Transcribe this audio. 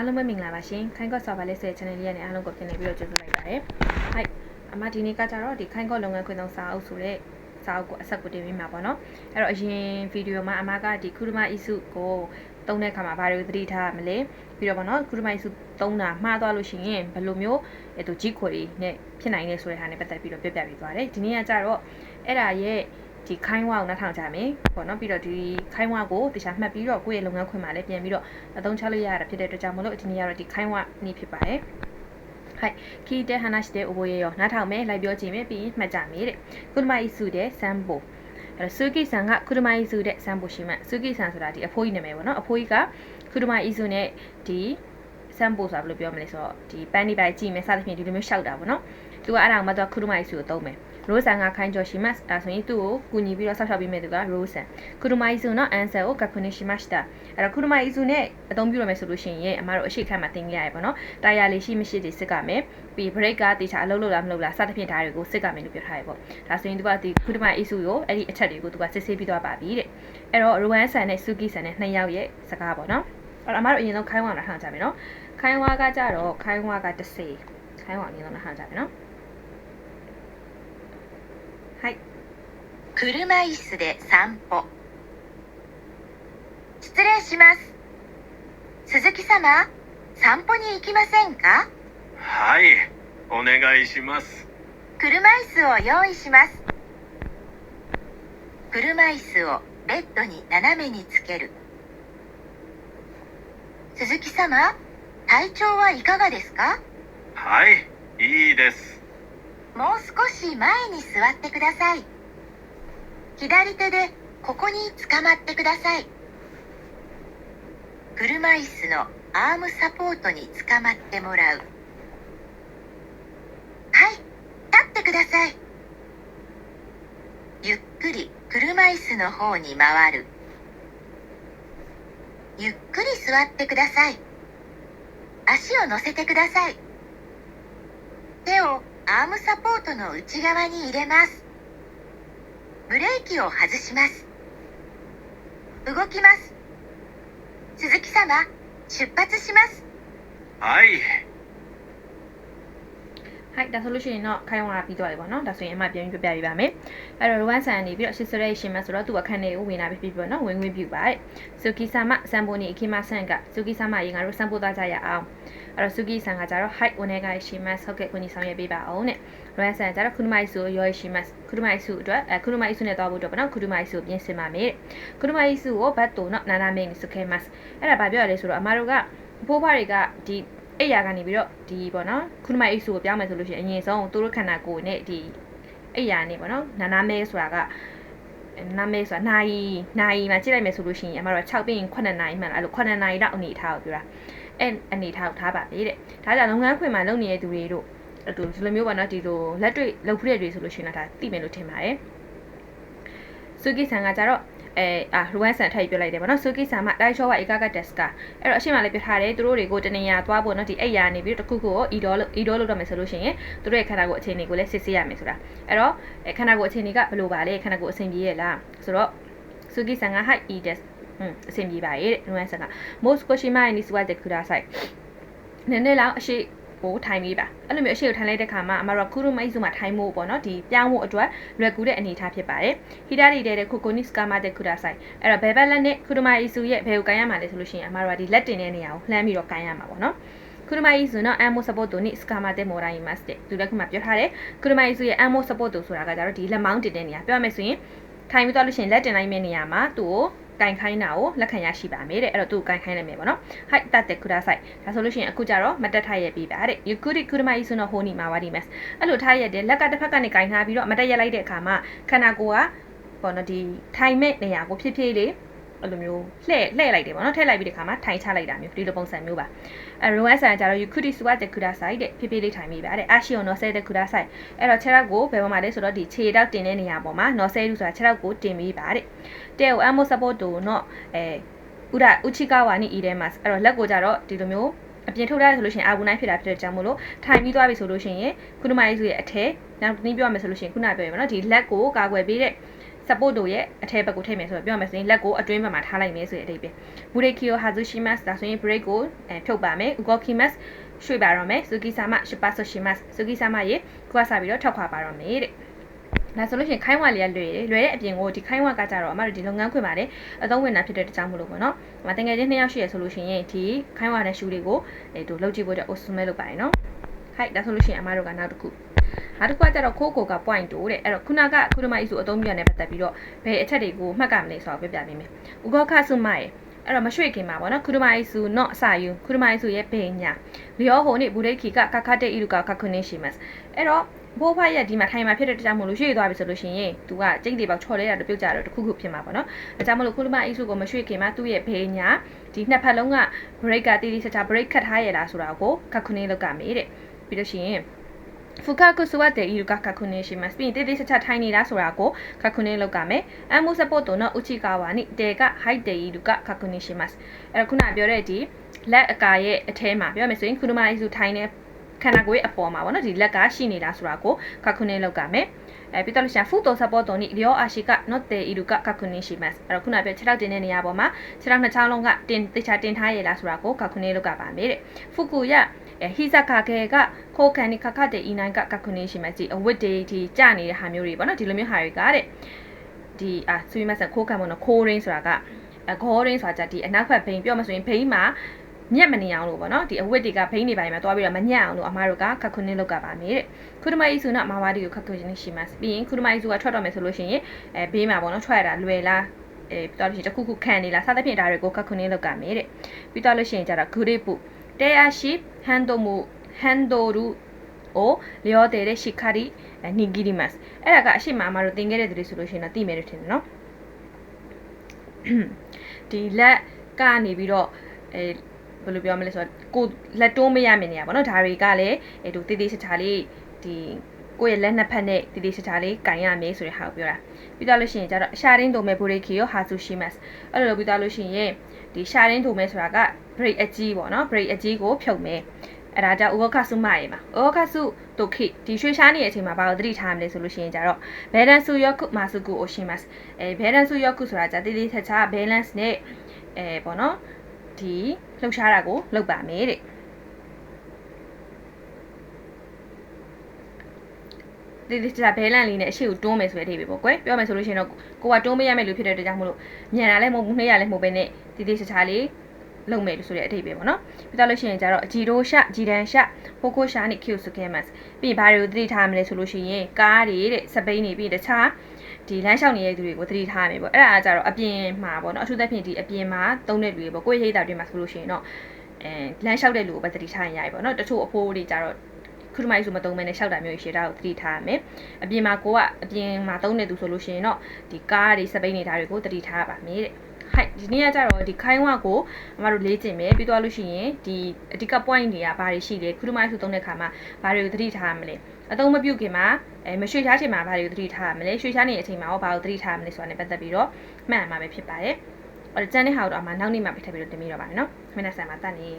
အားလုံးပဲမင်္ဂလာပါရှင်ခိုင်းကော့ server လေးဆိုတဲ့ channel လေးကနေအားလုံးကိုပြန်လည်ပြီးတော့ကြိုဆိုလိုက်ပါတယ်ဟိုက်အမဒီနေ့ကကြတော့ဒီခိုင်းကော့လုပ်ငန်းခွင်ဆောင်စာအုပ်ဆိုတဲ့စာအုပ်ကိုအဆက်ကိုတင်ပေးမှာပေါ့နော်အဲ့တော့အရင်ဗီဒီယိုမှာအမကဒီကုရမအီစုကိုတုံးတဲ့အခါမှာဘာတွေကိုသတိထားရမလဲပြီးတော့ပေါ့နော်ကုရမအီစုတုံးတာမှားသွားလို့ရှိရင်ဘယ်လိုမျိုးအဲသူကြီးခွေနဲ့ဖြစ်နိုင်လဲဆိုတဲ့ဟာနဲ့ပတ်သက်ပြီးတော့ပြပြပေးသွားတယ်ဒီနေ့ကကြတော့အဲ့ဒါရဲ့ ဒီခိုင်းဝါကိုနားထောင်ကြမယ်ပေါ့နော်ပြီးတော့ဒီခိုင်းဝါကိုတခြားမှတ်ပြီးတော့ကိုယ့်ရဲ့လုပ်ငန်းခွင်မှာလည်းပြန်ပြီးတော့အသုံးချလို့ရတာဖြစ်တဲ့အတွက်ကြောင့်မလို့ဒီနေ့ကတော့ဒီခိုင်းဝါနေ့ဖြစ်ပါတယ်はい聞いて話して覚えようနားထောင်မယ်လိုက်ပြောကြည့်မယ်ပြီးရင်မှတ်ကြမယ်တဲ့ကုရမအီစုတဲ့စမ်ဘိုအဲ့တော့ဆူကီဆန်ကကုရမအီစုတဲ့စမ်ဘိုရှိမှဆူကီဆန်ဆိုတာဒီအဖိုးကြီးနာမည်ပေါ့နော်အဖိုးကြီးကကုရမအီစုနဲ့ဒီစမ်ဘိုဆိုတာဘယ်လိုပြောမလဲဆိုတော့ဒီပန်းဒီပိုင်ကြည့်မယ်စသဖြင့်ဒီလိုမျိုးရှောက်တာပေါ့နော် သူကအဲ့ဒါကိုမှတော့ကုရမအီစုကိုသုံးမယ်ရိုးဆန်ကခိုင်းကျော်ရှိမှအဲဆိုရင်သူ့ကိုကူညီပြီးတော့ဆောက်ရှောက်ပေးမယ်သူကရိုးဆန်ကုရမအီစုနော်အန်ဆာကိုကခွန်ရှိမှရှတာအဲ့တော့ကုရမအီစုနဲ့အသုံးပြုရမယ်ဆိုလို့ရှိရင်အမတို့အရှိခန့်မှာသင်ကြရတယ်ပေါ့နော်တာယာလေးရှိမရှိတွေစစ်ကမယ်ပြီး break ကတေချာအလုပ်လုပ်လားမလုပ်လားစသဖြင့်ဒါတွေကိုစစ်ကမယ်လို့ပြောထားရပေါ့ဒါဆိုရင်သူကဒီကုရမအီစုကိုအဲ့ဒီအချက်တွေကိုသူကစစ်ဆေးပြီးသွားပါပြီတဲ့အဲ့တော့ရိုဝမ်ဆန်နဲ့ဆူကီဆန်နဲ့နှစ်ယောက်ရဲ့စကားပေါ့နော်အဲ့တော့အမတို့အရင်ဆုံးခိုင်းဝါလာထားကြမယ်နော်ခိုင်းဝါကကြတော့ခိုင်းဝါက30ခိုင်းဝါအရင်ဆုံးလာထားကြမယ်နော် 車椅子で散歩。失礼します。鈴木様散歩に行きませんか？はい、お願いします。車椅子を用意します。車椅子をベッドに斜めにつける。鈴木様体調はいかがですか？はい、いいです。もう少し前に座ってください左手でここに捕まってください。車椅子のアームサポートに捕まってもらう。はい立ってください。ゆっくり車椅子の方に回る。ゆっくり座ってください。足を乗せてください。手をアームサポートの内側に入れます。ブレーキを外します。動きます。鈴木様出発します。はい、はいဒါဆိုလို့ရှိရင်တော့ခိုင်းဝါပြီးသွားပြီပေါ့နော်ဒါဆိုရင်အမပြန်ပြီးပြပြပေးပါမယ်အဲ့တော့ Rowan San နေပြီးတော့ Situation မှာဆိုတော့သူ့အခန်းထဲကိုဝင်လာပြီးပြီပေါ့နော်ဝင်ဝင်ပြပါတဲ့ Suki Sama စံပိုနေအခီမဆန်က Suki Sama ရေငါတို့စံပိုသွားကြရအောင်အဲ့တော့ Suki San ကကြတော့ Height ဝင်နေကရှိမှဆောက်ကခွင့်ဆောင်ရပေးပါအောင်တဲ့ Rowan San ကကြတော့ခုနမိုက်ဆိုရောရှိမှခုနမိုက်စုအတွက်အဲခုနမိုက်စုနဲ့သွားဖို့အတွက်ပေါ့နော်ခုနမိုက်စုပြင်ဆင်ပါမယ်တဲ့ခုနမိုက်စုကိုဘတ်တူနော်နာနာမင်းစုခဲမတ်အဲ့ဒါဘာပြောရလဲဆိုတော့အမတို့ကအဖိုးဖွားတွေကဒီ အဲ့ရကနေပြီးတော့ဒီပေါ့နော်ခုနမိုက်စုကိုပြောင်းမယ်ဆိုလို့ရှိရင်အရင်ဆုံးသူတို့ခန္ဓာကိုယ်နဲ့ဒီအဲ့ရနေပေါ့နော်နာနာမဲဆိုတာကနာမဲဆိုတာနိုင်နိုင်မှာကြည့်လိုက်မယ်ဆိုလို့ရှိရင်အမတို့6ပြီးရင်9နိုင်မှန်လားအဲ့လို9နိုင်တော့အနေထားကိုပြောတာအဲ့အနေထားကိုထားပါလေတဲ့ဒါကြောင့်လုပ်ငန်းခွင်မှာလုပ်နေတဲ့သူတွေတို့အဲ့လိုဒီလိုမျိုးပေါ့နော်ဒီလိုလက်တွေ့လုပ်ဖူးတဲ့တွေဆိုလို့ရှိရင်တော့ဒါသိမယ်လို့ထင်ပါတယ်ဆူကီဆန်ကကြတော့ အဲအာရူဝမ်ဆန်ထိုက်ပြလိုက်တယ်ဗောနော်ဆူကီဆန်မှာတိုက်ချောဝါဧကကတက်စကအဲ့တော့အရှိမလည်းပြထားတယ်သူတို့တွေကိုတနေရာသွားဖို့နော်ဒီအိတ်ရာနေပြီးတော့တစ်ခုခုကိုအီဒေါအီဒေါလုပ်တော့မယ်ဆိုလို့ရှိရင်သူတို့ရဲ့ခန္ဓာကိုယ်အခြေအနေကိုလည်းစစ်ဆေးရမယ်ဆိုတာအဲ့တော့ခန္ဓာကိုယ်အခြေအနေကဘယ်လိုပါလဲခန္ဓာကိုယ်အဆင်ပြေရဲ့လားဆိုတော့ဆူကီဆန်က high e test อืมအဆင်ပြေပါရဲ့ရူဝမ်ဆန်က most koshima ni suwate kudasai နည်းနည်းလောက်အရှိ ကိုထိုင်ပြီးပါအဲ့လိုမျိုးအရှိကိုထိုင်လိုက်တဲ့ခါမှာအမတို့ကခူရုမိုက်စုမှာထိုင်ဖို့ပေါ့နော်ဒီပြောင်းဖို့အတွက်လွယ်ကူတဲ့အနေအထားဖြစ်ပါတယ်ဟီတာရီတဲ့ခုကိုနိစကာမတဲ့ခုဒါဆိုင်အဲ့တော့ဘယ်ဘက်လက်နဲ့ခူရုမိုက်စုရဲ့ဘယ်ကိုကန်ရမှာလဲဆိုလို့ရှိရင်အမတို့ကဒီလက်တင်တဲ့နေရာကိုလှမ်းပြီးတော့ကန်ရမှာပေါ့နော်ခူရမိုင်းစုနော်အမ်မိုဆပ်ပေါ်တိုနိစကာမာတဲ့မော်ရိုင်းမတ်တဲ့သူလည်းခုမှပြောထားတယ်ခူရမိုင်းစုရဲ့အမ်မိုဆပ်ပေါ်တိုဆိုတာကကြတော့ဒီလက်မောင်းတင်တဲ့နေရာပြောရမယ်ဆိုရင်ထိုင်ပြီးတော့လို့ရှိရင်လက်တင်လိုက်မယ့်နေရာမှာသူ့ကို ကင်ခိုင်းတာကိုလက်ခံရရှိပါမယ်တဲ့အဲ့တော့သူ့ကိုကင်ခိုင်းလိုက်မယ်ပေါ့နော်ဟိုက်တတ်တဲ့ခုဒါဆိုင်ဒါဆိုလို့ရှိရင်အခုကြတော့မတက်ထရက်ပြီးပါတဲ့ယူကူရီကူရမိုင်းစုနော်ဟိုနီမှာဝါဒီမက်အဲ့လိုထားရက်တဲ့လက်ကတစ်ဖက်ကနေကင်ထားပြီးတော့မတက်ရက်လိုက်တဲ့အခါမှာခန္ဓာကိုယ်ကပေါ့နော်ဒီထိုင်မဲ့နေရာကိုဖြစ်ဖြစ်လေး အဲ့လိုမျိုးလှဲ့လှဲ့လိုက်တယ်ပေါ့နော်ထည့်လိုက်ပြီးတဲ့ခါမှာထိုင်ချလိုက်တာမျိုးဒီလိုပုံစံမျိုးပါအဲရိုဝမ်ဆန်ကျတော့ယူကူရီစုဝတ်တဲ့ခုဒါဆိုင်တဲ့ဖြစ်ဖြစ်လေးထိုင်မိပါတဲ့အာရှီယိုနော်ဆဲတဲ့ခုဒါဆိုင်အဲ့တော့ခြေထောက်ကိုဘယ်မှာလဲဆိုတော့ဒီခြေထောက်တင်တဲ့နေရာပေါ်မှာနော်ဆဲလူဆိုတာခြေထောက်ကိုတင်မိပါတဲ့တဲ့ကိုအမိုဆပ်ပေါ်တိုနော်အဲဥဒဥချီကာဝါနီအီတဲမတ်အဲ့တော့လက်ကိုကြတော့ဒီလိုမျိုးအပြင်ထုတ်ရတယ်ဆိုလို့ရှိရင်အာဘူးနိုင်ဖြစ်တာဖြစ်တဲ့ကြောင့်မို့လို့ထိုင်ပြီးသွားပြီဆိုလို့ရှိရင်ခုနမကြီးစုရဲ့အထက်နောက်နည်းပြောရမယ်ဆိုလို့ရှိရင်ခုနပြောရမယ်နော်ဒီလက်ကိုကာကွယ်ပေးတဲ့စ support တို့ရဲ့အထက်ဘက်ကိုထိမယ်ဆိုတော့ပြောမယ်ဆိုရင်လက်ကိုအတွင်းဘက်မှာထားလိုက်မယ်ဆိုတဲ့အဓိပ္ပာယ်ဘူရိကီယိုဟာဇူရှိမတ်ဒါဆိုရင် break ကိုအဲဖြုတ်ပါမယ်ဥကောကီမတ်ရွှေ့ပါတော့မယ်ဆူကီဆာမရှပဆိုရှိမတ်ဆူကီဆာမရေကိုကစားပြီးတော့ထောက်ခွာပါတော့မယ်တဲ့ဒါဆိုလို့ရှိရင်ခိုင်းဝါလေးကလွယ်တယ်လွယ်တဲ့အပြင်ကိုဒီခိုင်းဝါကကြတော့အမတို့ဒီလုပ်ငန်းခွင်မှာလည်းအသုံးဝင်တာဖြစ်တဲ့တကြောင်မလို့ပေါ့နော်။မတင်ငယ်ချင်းနှစ်ယောက်ရှိရဆိုလို့ရှိရင်ဒီခိုင်းဝါတဲ့ရှူတွေကိုအဲတို့လုပ်ကြည့်ဖို့အတွက် osme လုပ်ပါရနော်။ဟိုက်ဒါဆိုလို့ရှိရင်အမတို့ကနောက်တစ်ခု နောက်တစ်ခုကကြတော့ခိုးကိုက point တိုးတဲ့အဲ့တော့ခုနကခုနမကြီးဆိုအသုံးပြရတဲ့ပတ်သက်ပြီးတော့ဘယ်အချက်တွေကိုမှတ်ကမလဲဆိုတော့ပြပြပေးမယ်။ဥကောခဆုမရဲ့အဲ့တော့မရွှေ့ခင်ပါဗောနော်ခုဒမိုင်းစုနော့အစာယူခုဒမိုင်းစုရဲ့ဘေညာလျောဟိုနိဘူဒိခိကကခတဲ့ဣရုကကခုနေရှိမတ်အဲ့တော့ဘိုးဖရက်ဒီမှာထိုင်မှာဖြစ်တဲ့တကြောင်မို့လို့ရွှေ့သွားပြီဆိုလို့ရှိရင် तू ကကျိတ်တွေပေါက်ချော်လဲတာတော့ပြုတ်ကြတော့တခုခုဖြစ်မှာပေါ့နော်အဲကြောင့်မလို့ခုဒမိုင်းအစုကိုမရွှေ့ခင်မှာသူ့ရဲ့ဘေညာဒီနှစ်ဖက်လုံးက break ကတီးတီးဆက်ချ break ခတ်ထားရလားဆိုတာကိုကခုနေလောက်ကမေးတဲ့ပြီးလို့ရှိရင် ဖူကာကုစဝတ်တဲ့ဤကကခုနေရှိမစပင်းတေးသေးစချထိုင်းနေတာဆိုတာကိုကခုနေလောက်ကမယ်အမှုစပို့တော့နော်ဥချီကာဝါနိတေကဟိုက်တေဤကကခုနေရှိမစအဲ့ခုနပြောတဲ့ဒီလက်အကာရဲ့အထဲမှာပြောမယ်ဆိုရင်ခုနမအစုထိုင်းနေခန္ဓာကိုယ်ရဲ့အပေါ်မှာပေါ့နော်ဒီလက်ကရှိနေတာဆိုတာကိုကခုနေလောက်ကမယ်အဲပြီးတော့လို့ရှိရင်ဖူတိုဆပ်ပေါ်တော်နိလျောအာရှိကနော့တေဤကကခုနေရှိမစအဲ့တော့ခုနပြောခြေထောက်တင်တဲ့နေရာပေါ်မှာခြေထောက်နှစ်ချောင်းလုံးကတင်တေချာတင်ထားရလားဆိုတာကိုကခုနေလောက်ကပါမယ်တဲ့ဖူကူရ ဟိဇကာကေကခိုးကန်နိခခတဲ့ဤနိုင်ကကခုနေရှိမှကြည့်အဝတ်တွေဒီကြနေတဲ့ဟာမျိုးတွေပေါ့နော်ဒီလိုမျိုးဟာတွေကတဲ့ဒီအာဆွေးမဆန်ခိုးကန်ပေါ့နော်ခိုးရင်းဆိုတာကအခေါ်ရင်းဆိုတာကြဒီအနောက်ဘက်ဘိန်းပြောမှဆိုရင်ဘိန်းမှာညက်မနေအောင်လို့ပေါ့နော်ဒီအဝတ်တွေကဘိန်းတွေပိုင်းမှာတွားပြီးတော့မညက်အောင်လို့အမားတို့ကခက်ခွန်းနေလောက်ကပါမယ်တဲ့ခုဒမအီစုနဲ့အမာဝါဒီကိုခက်ခွန်းနေရှိမှပြီးရင်ခုဒမအီစုကထွက်တော့မယ်ဆိုလို့ရှိရင်အဲဘေးမှာပေါ့နော်ထွက်ရတာလွယ်လားအဲပြီးတော့လို့ရှိရင်တစ်ခုခုခံနေလားစသဖြင့်ဒါတွေကိုခက်ခွန်းနေလောက်ကမယ်တဲ့ပြီးတော့လို့ရှိရင်ကျတော့ဂူရိပု တေယာရှိဟန်ဒိုမူဟန်ဒိုရူအိုလျောတဲ့ရှိခါရီနီဂီရီမတ်အဲ့ဒါကအရှိမအမတို့သင်ခဲ့တဲ့သူတွေဆိုလို့ရှိရင်တော့သိမယ်လို့ထင်တယ်နော်ဒီလက်ကနေပြီးတော့အဲဘယ်လိုပြောမလဲဆိုတော့ကိုလက်တွန်းမရမြင်နေရပါတော့ဒါတွေကလည်းအဲတို့တေးသေးချာချာလေးဒီကိုယ့်ရဲ့လက်နှစ်ဖက်နဲ့တေးသေးချာချာလေးကင်ရမယ်ဆိုတဲ့ဟာကိုပြောတာပြီးတော့လို့ရှိရင်ကျတော့ရှာရင်းဒိုမဲဘူရိခီယောဟာဆူရှိမတ်အဲ့လိုပြီးတော့လို့ရှိရင်ဒီရှာရင်းဒိုမဲဆိုတာက break အကြီးပေါ့နော် break အကြီးကိုဖြုတ်မယ်အဲ့ဒါကြောင့်ဥဝခဆုမရေမှာဥဝခဆုဒုခိဒီရွှေရှားနေတဲ့အချိန်မှာဘာလို့သတိထားမလဲဆိုလို့ရှိရင်ကြတော့ balance ယောကုမာစုကုအိုရှိမတ်အဲ balance ယောကုဆိုတာじゃတေးသေးချာချာ balance နဲ့အဲပေါ့နော်ဒီလှုပ်ရှားတာကိုလုပ်ပါမယ်တဲ့ဒီဒီချာဘဲလန်လေးနဲ့အရှိကိုတွန်းမယ်ဆိုတဲ့အထိပဲပေါ့ကွယ်ပြောမယ်ဆိုလို့ရှိရင်တော့ကိုကတွန်းမရမယ်လို့ဖြစ်တဲ့အတွက်ကြောင့်မလို့ညံတာလည်းမဟုတ်ဘူးနှိမ့်ရလည်းမဟုတ်ပဲနဲ့ဒီဒီချာချာလေး လုံမယ်လို့ဆိုတဲ့အထိပဲပေါ့နော်ပြီးတော့လို့ရှိရင်ကျတော့ဂျီရိုရှာဂျီဒန်ရှာဟိုကိုရှာနိကျူစကဲမတ်ပြီးဘာတွေကိုသတိထားမလဲဆိုလို့ရှိရင်ကားတွေတဲ့စပိန်တွေပြီးတခြားဒီလမ်းလျှောက်နေတဲ့သူတွေကိုသတိထားရမယ်ပေါ့အဲ့ဒါကကြတော့အပြင်မှာပေါ့နော်အထူးသဖြင့်ဒီအပြင်မှာသုံးတဲ့လူတွေပေါ့ကိုယ့်ရိတ်တာတွေမှာဆိုလို့ရှိရင်တော့အဲလမ်းလျှောက်တဲ့လူကိုပဲသတိထားရင်ရပြီပေါ့နော်တချို့အဖိုးတွေကြတော့ခုမိုင်းဆိုမသုံးမဲနဲ့ရှောက်တာမျိုးရှေ့တာကိုသတိထားရမယ်အပြင်မှာကိုကအပြင်မှာသုံးနေသူဆိုလို့ရှိရင်တော့ဒီကားတွေစပိန်တွေဒါတွေကိုသတိထားပါမယ်တဲ့ ဟိုက်ဒီနေ့ကကြတော့ဒီခိုင်းဝကိုအမတို့လေ့ကျင့်မယ်ပြီးသွားလို့ရှိရင်ဒီအဓိက point တွေကဘာတွေရှိလဲခုမိုင်းဆိုသုံးတဲ့ခါမှာဘာတွေကိုသတိထားရမလဲအသုံးမပြုတ်ခင်မှာအဲမရွှေချားချိန်မှာဘာတွေကိုသတိထားရမလဲရွှေချားနေတဲ့အချိန်မှာရောဘာကိုသတိထားရမလဲဆိုတာနဲ့ပတ်သက်ပြီးတော့မှတ်ရမှာပဲဖြစ်ပါတယ်အဲ့တော့ကျန်တဲ့ဟာတော့အမနောက်နေ့မှပြထပ်ပြီးတော့တင်ပြီးတော့ပါမယ်နော်မင်းနဲ့ဆိုင်မှာတတ်နေ